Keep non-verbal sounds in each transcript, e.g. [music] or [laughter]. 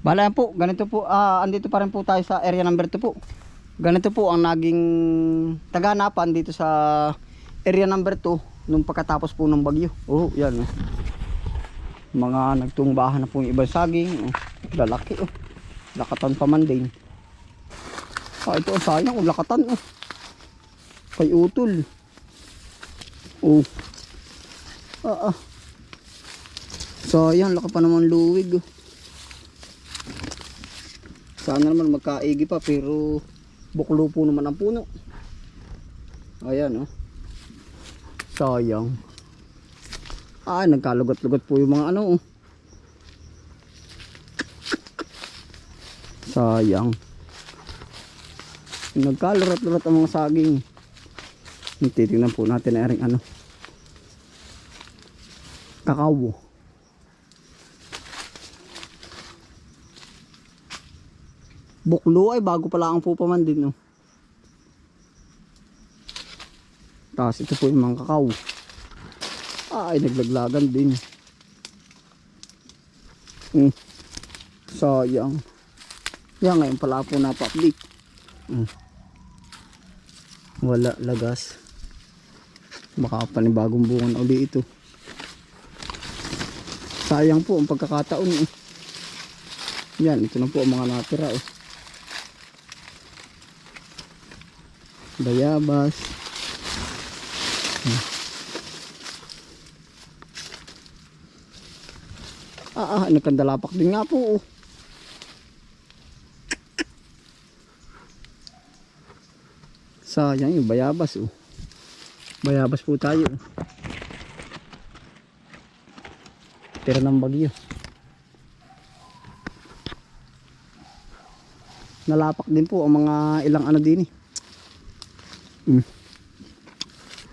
Bala po, ganito po, ah, andito pa rin po tayo sa area number 2 po. Ganito po ang naging taganapan dito sa area number 2 nung pagkatapos po ng bagyo. Oh, yan. Oh. Mga nagtumbahan na po yung ibang saging. Oh, lalaki oh. Lakatan pa man din. Ah, ito oh, sayang oh, lakatan oh. Kay utol. Oh. Ah, ah. Sayang, laki pa naman luwig oh. Sana naman magkaigi pa pero buklo po naman ang puno. Ayan oh. Sayang. Ah, nagkalugot-lugot po yung mga ano oh. Sayang. Nagkalurat-lurat ang mga saging. Titingnan po natin na ano. Kakao. Buklo ay bago pala ang pupa man din. No? Tapos ito po yung mga kakao. Ay, naglaglagan din. Hmm. Sayang. Yan ngayon pala po napa-update. Hmm. Wala lagas. Baka panibagong bunga na uli ito. Sayang po ang pagkakataon. Eh. Yan, ito na po ang mga natira. Eh. Bayabas. Ah, ah, nagkandalapak din nga po. Oh. Sayang yung bayabas. Oh. Bayabas po tayo. Tira ng bagyo. Nalapak din po ang mga ilang ano din eh. Mm.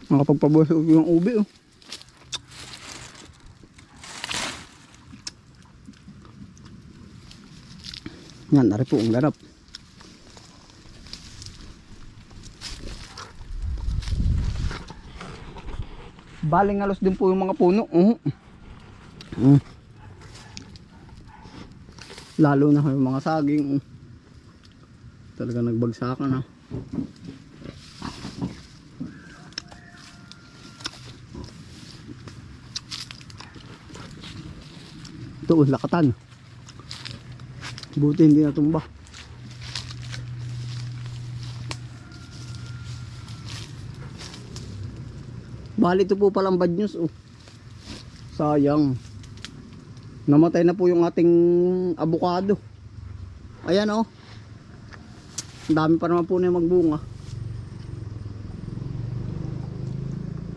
Nakapagpabuhay yung ubi oh. Yan, nari po ang ganap. Baling alos din po yung mga puno. Uh Mm. Lalo na yung mga saging. uh. Talaga nagbagsakan ha. Ito, oh, lakatan. Buti hindi natumba. Bali ito po palang bad news oh. Sayang. Namatay na po yung ating abukado. Ayan oh. Ang dami pa naman po na magbunga.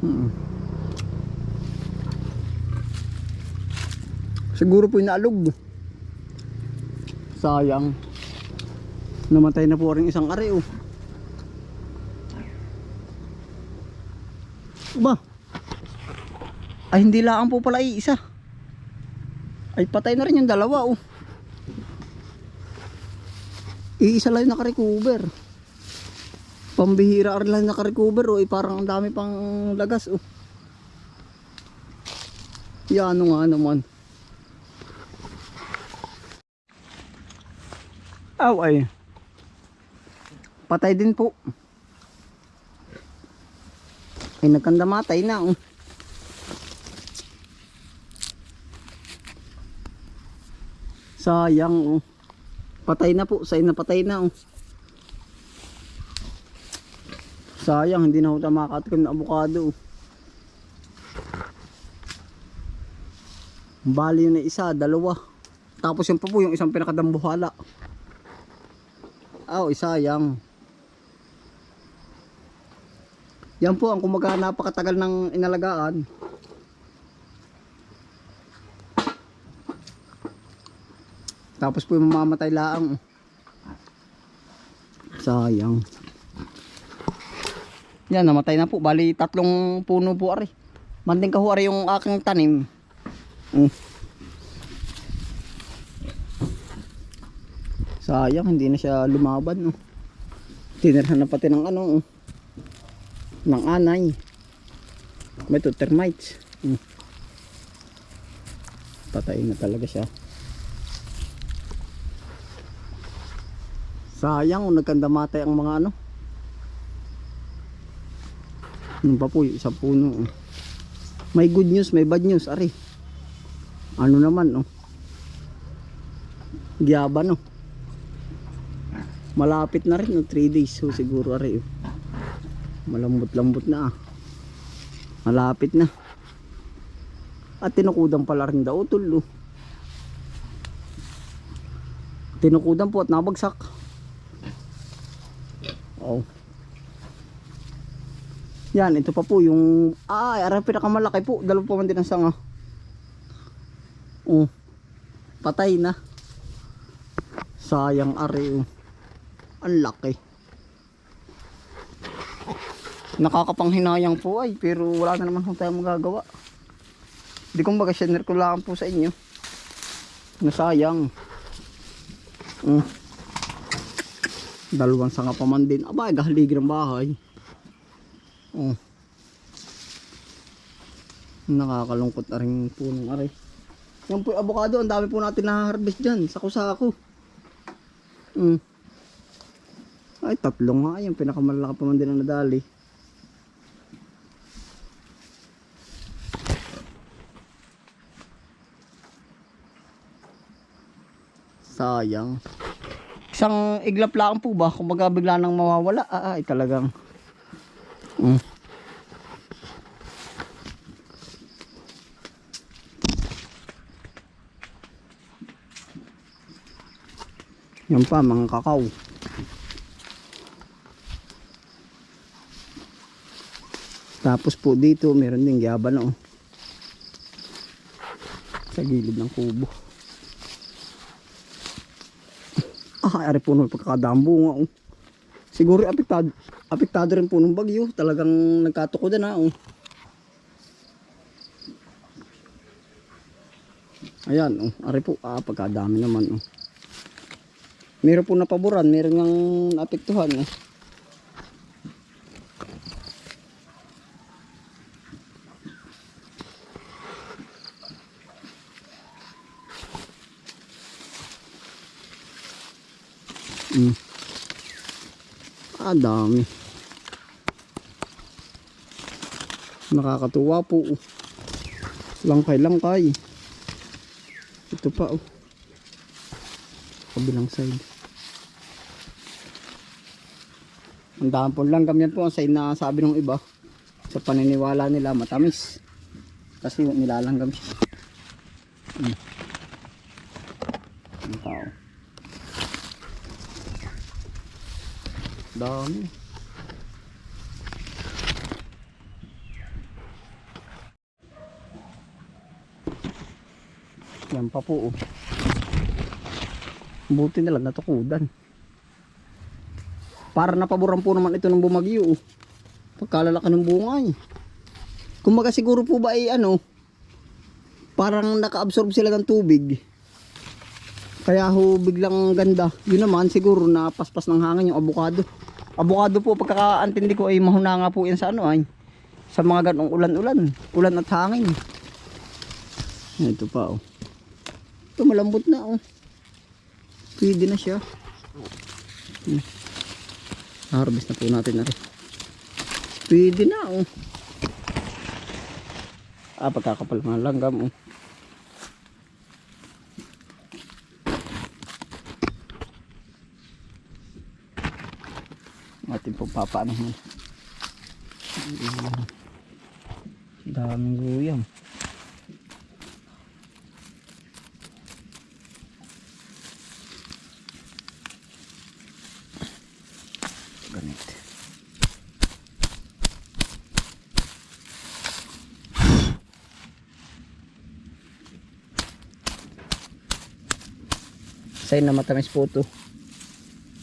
Hmm. Siguro po inaalog. Sayang. Namatay na po rin isang ari oh. Ba? Ay hindi lang po pala iisa. Ay patay na rin yung dalawa oh. Iisa lang nakarecover. Pambihira rin lang nakarecover oh. Ay parang ang dami pang lagas oh. Yan ano nga naman. Aw ay. Patay din po. Ay nagkandamatay na oh. Sayang oh. Patay na po, say na patay na oh. Sayang hindi na ako makakatikim ng abukado. Bali yun na isa, dalawa. Tapos yung pa po yung isang pinakadambuhala. Aw, oh, sayang. Yan po ang kumaga napakatagal ng inalagaan. Tapos po yung mamamatay laang. Sayang. Yan, namatay na po. Bali, tatlong puno po ari. Manding kahuari yung aking tanim. Mm. Sayang, hindi na siya lumaban. No? Tinirhan na pati ng ano. Oh. Ng anay. May to termites. Mm. Patay na talaga siya. Sayang, kung nagkandamatay ang mga ano. Ano pa po, isang puno. oh. May good news, may bad news, ari. Ano naman, oh. Giyaba, no. Malapit na rin, no. 3 days, so siguro, ari, oh. Malambot-lambot na, ah. Malapit na. At tinukudan pala rin daw, tulo. Tinukudan po at nabagsak. Oh. Yan, ito pa po yung ay, ara pinakamalaki po, dalawa pa man din ang sanga. Oh. Patay na. Sayang are oh. Ang laki. Nakakapanghinayang po ay, pero wala na naman kung tayo magagawa. Di kong baga ko lang po sa inyo. Nasayang. Mm. Dalawang sanga pa man din. Aba, gahalig ng bahay. Oh. Nakakalungkot na rin punong aray. Yan po yung avocado. Ang dami po natin na-harvest dyan. Sako-sako. Mm. Ay, tatlo nga. Yung pinakamalaki pa man din ang nadali. Sayang. Isang iglap lang po ba? Kung baga bigla nang mawawala, ah, ay talagang. Mm. Yan pa, mga kakao. Tapos po dito, meron din gyaba na oh. Sa gilid ng kubo. [laughs] Ah, ari po nung pagkakadambo nga oh. Siguro apektado, apektado rin po ng bagyo. Talagang nagkatukodan na oh. Ayan oh, ari po, ah, pagkadami naman oh. Meron po napaboran, meron ng apektuhan oh. Mm. Ah, dami. Nakakatuwa po. oh. Langkay-langkay. Ito pa oh. Kabilang side. Ang dami po langgam yan po ang side na sabi ng iba. Sa paniniwala nila matamis. Kasi nilalanggam siya. Mm. Ang tao. Dami. Yan pa po oh. Buti na lang natukudan. Para napaboran po naman ito ng bumagyo oh. Pagkalalaki ng bunga eh. Kumaga siguro po ba ay ano, parang naka-absorb sila ng tubig. Kaya ho biglang ganda. Yun naman siguro na paspas ng hangin yung avocado. Avocado po pagkakaantindi ko ay mahuna nga po yan sa ano ay. Sa mga ganong ulan-ulan. Ulan at hangin. Ito pa oh. Ito malambot na oh. Pwede na siya. Hmm. Harvest na po natin na rin. Pwede na oh. Ah, pagkakapal mga langgam oh. ating pong papaano mo? Daming guyam. Ganito sign na matamis po ito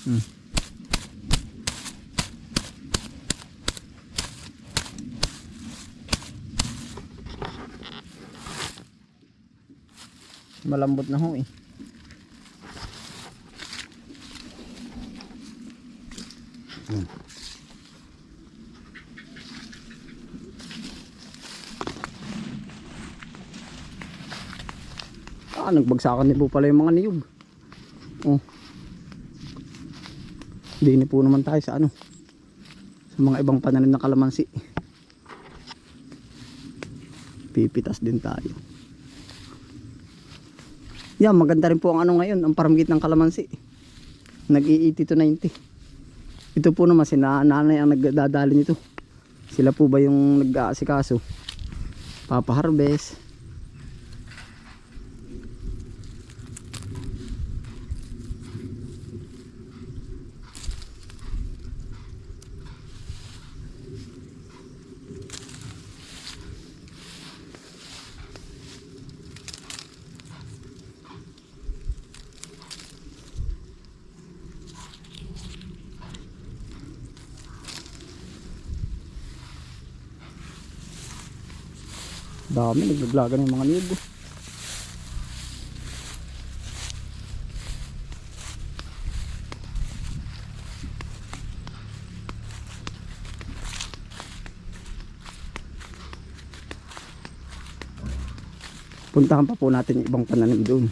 hmm. Malambot na ho eh Hmm. Ah, nagbagsakan din po pala yung mga niyog. Oh. Dini po naman tayo sa ano. Sa mga ibang pananim na kalamansi. Pipitas din tayo. Yan, maganda rin po ang ano ngayon, ang paramgit ng kalamansi. Nag-i-80 to 90. Ito po naman, si na- nanay ang nagdadali nito. Sila po ba yung nag-aasikaso? Papa-harvest. Dami, nagbablogger ng mga niyog. Puntahan pa po natin yung ibang pananim doon.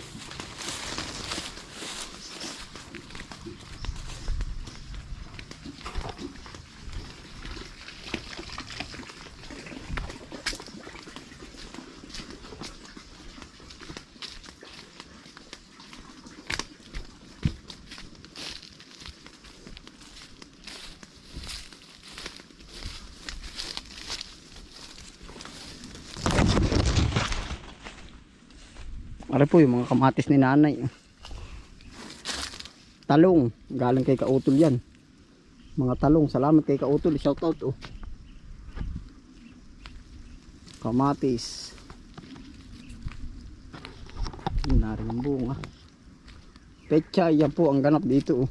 Ano po yung mga kamatis ni nanay. Talong. Galing kay Kautol yan. Mga talong. Salamat kay Kautol. Shout out oh. Kamatis. Yun na rin ang bunga. Pecha. Yan po ang ganap dito oh.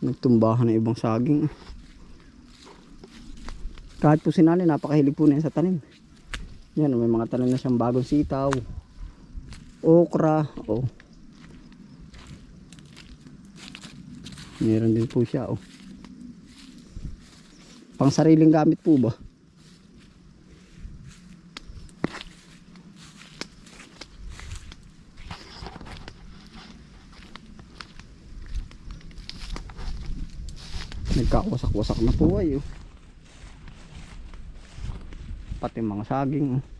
Nagtumbahan ng ibang saging. Kahit po si nanay napakahilig po na sa tanim. Yan, may mga tanim na siyang bagong sitaw okra oh meron din po siya oh pang sariling gamit po ba nagkawasak-wasak na po ay oh. pati mga saging oh.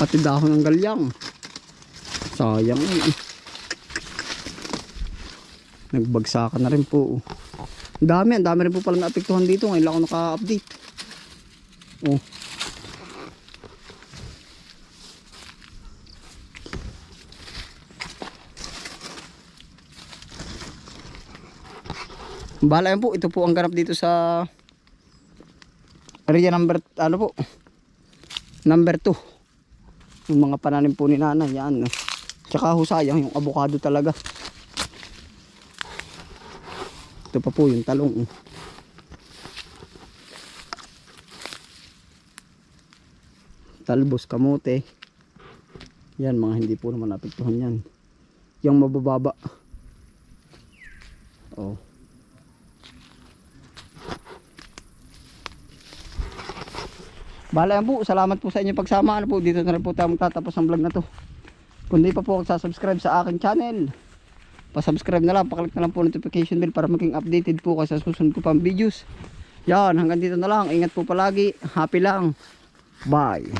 Pati dahon ng galyang. Sayang eh. Nagbagsakan na rin po. Ang dami ang dami rin po pala naapektuhan dito. Ngayon lang ako naka-update. Oh. Bahala yan po, ito po ang ganap dito sa area number, ano po, number 2 yung mga pananim po ni nanay yan. Tsaka ho sayang yung avocado talaga. Ito pa po yung talong. Talbos kamote. Yan mga hindi po naman napektuhan yan. Yung mabababa. Oh Bala yan po, salamat po sa inyong pagsama. Ano po, dito na rin po tayo magtatapos ang vlog na to. Kung di pa po subscribe sa aking channel, pa-subscribe na lang, paklik na lang po notification bell para maging updated po kayo sa susunod ko pang videos. Yan, hanggang dito na lang. Ingat po palagi. Happy lang. Bye.